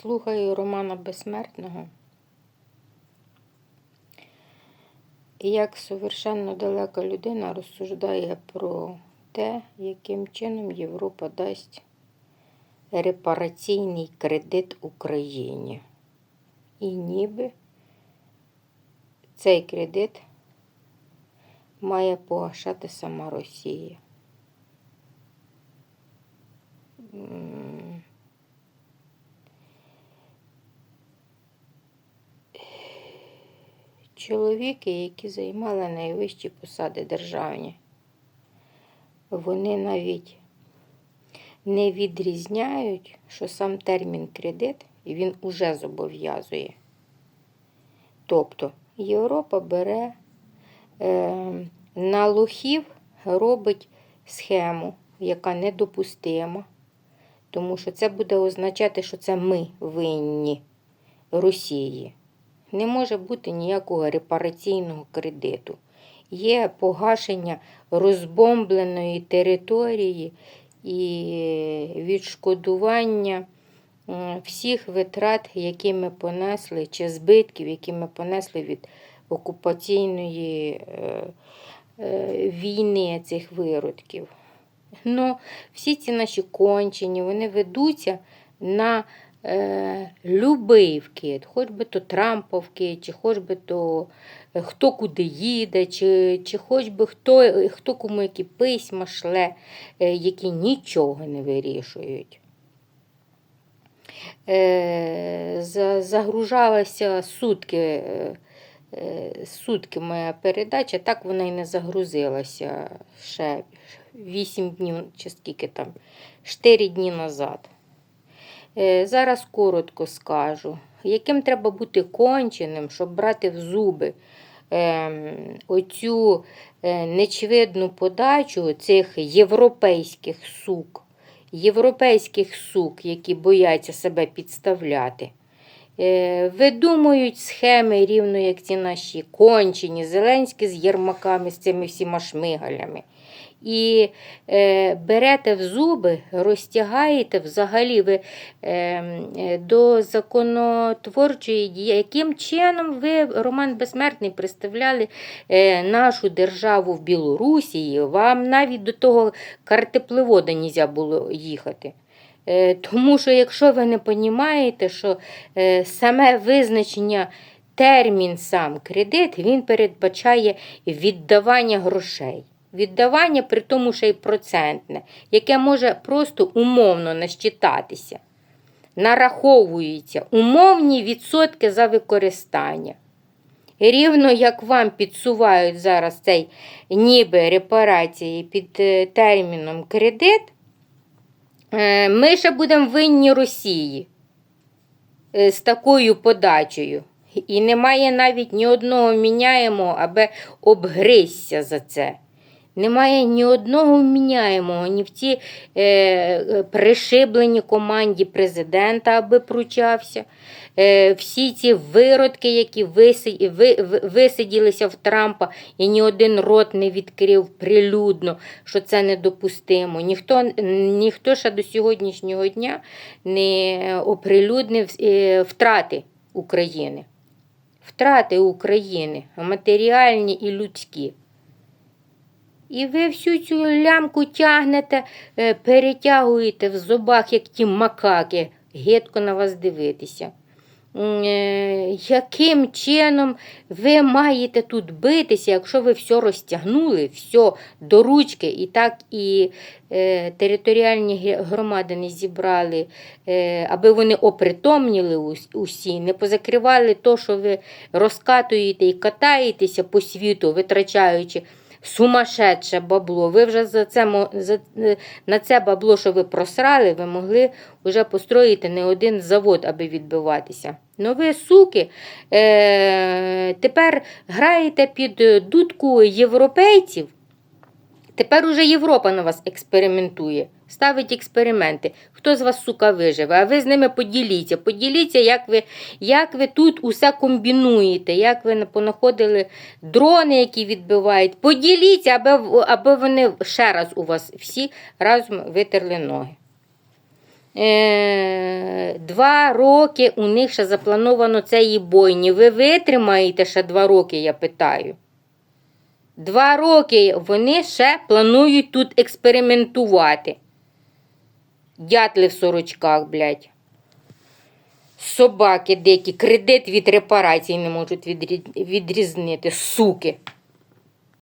слухаю Романа Безсмертного. Як совершенно далека людина розсуждає про те, яким чином Європа дасть репараційний кредит Україні. І ніби цей кредит має погашати сама Росія. Чоловіки, які займали найвищі посади державні, вони навіть не відрізняють, що сам термін кредит він уже зобов'язує. Тобто Європа бере е, на лохів, робить схему, яка недопустима, тому що це буде означати, що це ми винні Росії. Не може бути ніякого репараційного кредиту. Є погашення розбомбленої території і відшкодування всіх витрат, які ми понесли, чи збитків, які ми понесли від окупаційної е, е, війни цих виродків. Ну, всі ці наші кончені, вони ведуться на е, любий вкид, хоч би то Трампов вкид, чи хоч би то е, хто куди їде, чи, чи хоч би хто, хто кому які письма шле, е, які нічого не вирішують. Е, за- загружалася сутки, е, е, сутки моя передача, так вона і не загрузилася ще 8 днів, чи скільки там, 4 дні назад. Е, Зараз коротко скажу, яким треба бути конченим, щоб брати в зуби ем, оцю е, нечвидну подачу цих європейських сук, європейських сук, які бояться себе підставляти. Е, Видумують схеми, рівно як ці наші кончені, Зеленські з Єрмаками, з цими всіма шмигалями. І е, берете в зуби, розтягаєте взагалі ви е, е, до законотворчої дії, яким чином ви, Роман Безсмертний, представляли е, нашу державу в Білорусі, вам навіть до того картеплевода не було їхати. Е, Тому що якщо ви не розумієте, що е, саме визначення термін сам кредит, він передбачає віддавання грошей. Віддавання при тому ще й процентне, яке може просто умовно насчитатися. Нараховуються умовні відсотки за використання. Рівно як вам підсувають зараз цей ніби репарації під е, терміном кредит, е, ми ще будемо винні Росії е, з такою подачею. І немає навіть ні одного міняємого, аби обгризся за це. Немає ні одного вміняємого, ні в цій е, е, пришибленій команді президента, аби пручався. Е, всі ці виродки, які виси- ви- ви- висиділися в Трампа, і ні один рот не відкрив прилюдно, що це недопустимо. Ніхто, ніхто ще до сьогоднішнього дня не оприлюднив е, втрати України. Втрати України, матеріальні і людські. І ви всю цю лямку тягнете, е, перетягуєте в зубах, як ті макаки, гидко на вас дивитися. Е, Яким чином ви маєте тут битися, якщо ви все розтягнули, все до ручки, і так і е, територіальні громади не зібрали, е, аби вони опритомніли усі, не позакривали то, що ви розкатуєте і катаєтеся по світу, витрачаючи сумасшедше бабло. Ви вже за це, за, е, на це бабло, що ви просрали, ви могли вже построїти не один завод, аби відбиватися. Ну ви, суки, е, тепер граєте під е, дудку європейців. Тепер уже Європа на вас експериментує, ставить експерименти. Хто з вас, сука, виживе? А ви з ними поділіться. Поділіться, як ви, як ви тут усе комбінуєте, як ви понаходили дрони, які відбивають. Поділіться, аби, аби вони ще раз у вас всі разом витерли ноги. Е, два роки у них ще заплановано цієї бойні. Ви витримаєте ще два роки, я питаю. Два роки вони ще планують тут експериментувати. Дятли в сорочках, блядь. Собаки дикі, кредит від репарацій не можуть відрізнити, суки.